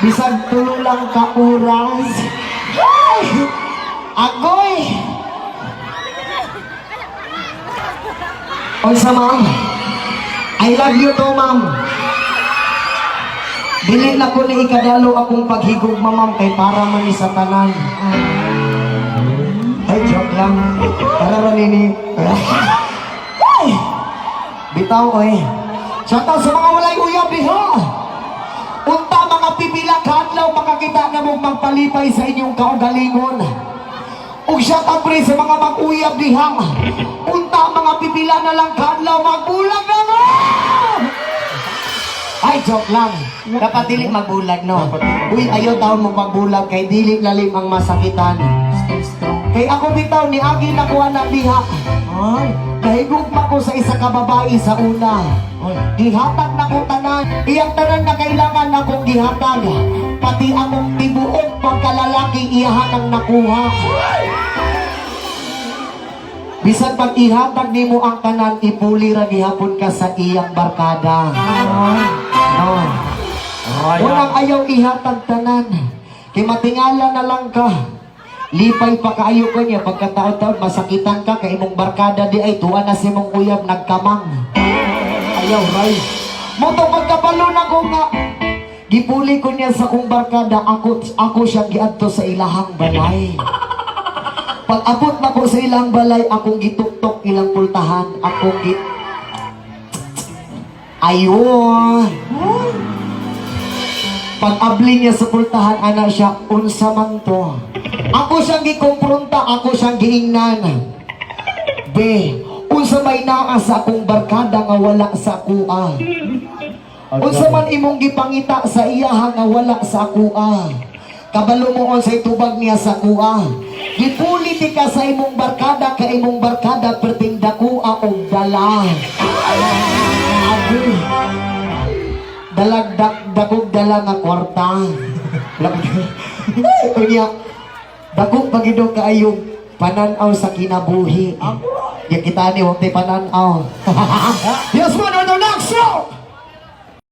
Bisag tulo ka oras. Ay! Agoy! Unsa ma'am? I love you to ma'am. Dili na ko ni ikadalo akong paghigog ma'am kay para man ni sa tanan. Ay, joke lang. Para man ni Ay! Bitaw oy. Shout out sa mga walay uyab diha. Kadlaw makakita na mong magpalipay sa inyong kaugalingon. Ug out pre sa mga mag-uyab diha. Unta mga pipila na lang kadlaw magbulag na mo. Ay, joke lang. Dapat dili magbulag, no? Uy, ayaw taon mo magbulag kay dili lalim ang masakitan. Kay ako bitaw ni Agi nakuha na diha. Ay, nahigugma ko sa isa ka babae sa una. Gihatag na ko tanan. Iyang tanan na kailangan na kong gihatag. Pati among tibuok pagkalalaki iyahan ang nakuha. Bisan pag ihatag nimo ang tanan, ipuli ra gihapon ka sa iyang barkada. Oh. Unang ayaw ihatag tanan. Kay matingala na lang ka. Lipay pa kaayo ko niya pagkataon-taon masakitan ka kay imong barkada di ay tuwa na si mong uyab nagkamang. Ayaw ray. Mo to pagkabalo na ko nga Gipuli ko niya sa kong barkada ako ako siya giadto sa ilahang balay. Pag abot na ko sa ilang balay akong gituktok ilang pultahan akong git Ayun. Pag abli niya sa pultahan, ana siya, unsa man to. Ako siyang gikompronta, ako siyang giingnan. Be, unsa may naa sa akong barkada nga wala sa kuha. Unsa man imong gipangita sa iyaha nga wala sa kuha. Kabalo mo on sa tubag niya sa kuha. Gipuli ti ka sa imong barkada ka imong barkada perting dakuha og dala. Abi. Dalagdak dagog dala nga kwarta. Kunya, dagog pagido kaayo pananaw sa kinabuhi. Ya kita ni wag tay pananaw. yes mo no no next show.